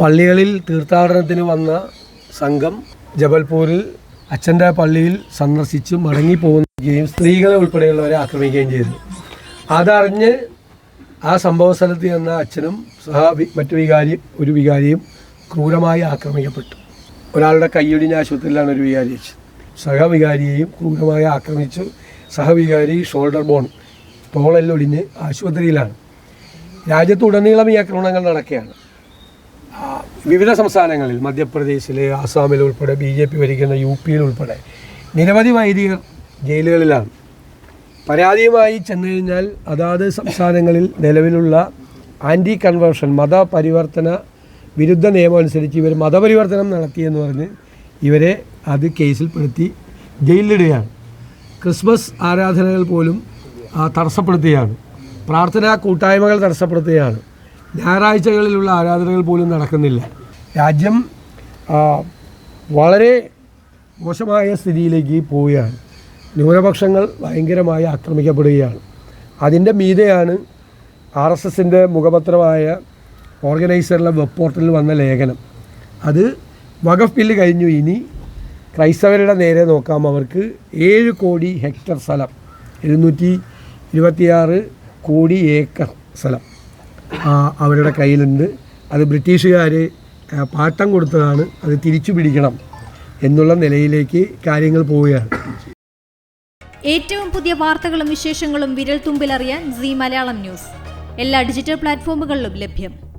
പള്ളികളിൽ തീർത്ഥാടനത്തിന് വന്ന സംഘം ജബൽപൂരിൽ അച്ഛന്റെ പള്ളിയിൽ സന്ദർശിച്ച് മടങ്ങിപ്പോകുകയും സ്ത്രീകളെ ഉൾപ്പെടെയുള്ളവരെ ആക്രമിക്കുകയും ചെയ്തു. അതറിഞ്ഞ് ആ സംഭവ സ്ഥലത്ത് ചെന്ന അച്ഛനും സഹ മറ്റു വികാരി ഒരു വികാരിയും ക്രൂരമായി ആക്രമിക്കപ്പെട്ടു. ഒരാളുടെ കയ്യൊടിഞ്ഞ ആശുപത്രിയിലാണ് ഒരു വികാരി വെച്ചത്. സഹവികാരിയെയും ക്രൂരമായി ആക്രമിച്ചു സഹവികാരി ഷോൾഡർ ബോൺ തോളെല്ലൊടിഞ്ഞ് ആശുപത്രിയിലാണ്. രാജ്യത്തുടനീളം ഈ ആക്രമണങ്ങൾ നടക്കുകയാണ്. വിവിധ സംസ്ഥാനങ്ങളിൽ മധ്യപ്രദേശിൽ ആസാമിൽ ഉൾപ്പെടെ ബി ജെ പി ഭരിക്കുന്ന യു പിയിൽ ഉൾപ്പെടെ നിരവധി വൈദികർ ജയിലുകളിലാണ്. പരാതിയുമായി ചെന്നു കഴിഞ്ഞാൽ അതാത് സംസ്ഥാനങ്ങളിൽ നിലവിലുള്ള ആന്റി കൺവേർഷൻ മതപരിവർത്തന വിരുദ്ധ നിയമം അനുസരിച്ച് ഇവർ മതപരിവർത്തനം നടത്തിയെന്ന് പറഞ്ഞ് ഇവരെ അത് കേസിൽപ്പെടുത്തി ജയിലിലിടുകയാണ്. ക്രിസ്മസ് ആരാധനകൾ പോലും തടസ്സപ്പെടുത്തുകയാണ്. പ്രാർത്ഥനാ കൂട്ടായ്മകൾ തടസ്സപ്പെടുത്തുകയാണ്. ഞായറാഴ്ചകളിലുള്ള ആരാധനകൾ പോലും നടക്കുന്നില്ല. രാജ്യം വളരെ മോശമായ സ്ഥിതിയിലേക്ക് പോവുകയാണ്. ന്യൂനപക്ഷങ്ങൾ ഭയങ്കരമായി ആക്രമിക്കപ്പെടുകയാണ്. അതിന്റെ മീതെയാണ് ആർ എസ് എസിന്റെ മുഖപത്രമായ ഓർഗനൈസറിലെ വെബ് പോർട്ടലിൽ വന്ന ലേഖനം. അത് വഖഫ് ബില്ല് കഴിഞ്ഞു. ഇനി ക്രൈസ്തവരുടെ നേരെ നോക്കാം. അവർക്ക് ഏഴ് കോടി ഹെക്ടർ സ്ഥലം. എഴുന്നൂറ്റി ഇരുപത്തിയാറ് കോടി ഏക്കർ സ്ഥലം. അവരുടെ കയ്യിലുണ്ട്. അത് ബ്രിട്ടീഷുകാർ പാട്ടം കൊടുത്തതാണ്. അത് തിരിച്ചു പിടിക്കണം എന്നുള്ള നിലയിലേക്ക് കാര്യങ്ങൾ പോവുകയാണ്. ഏറ്റവും പുതിയ വാർത്തകളും വിശേഷങ്ങളും വിരൽ തുമ്പിലറിയാൻ സി മലയാളം ന്യൂസ്. എല്ലാ ഡിജിറ്റൽ പ്ലാറ്റ്ഫോമുകളിലും ലഭ്യം.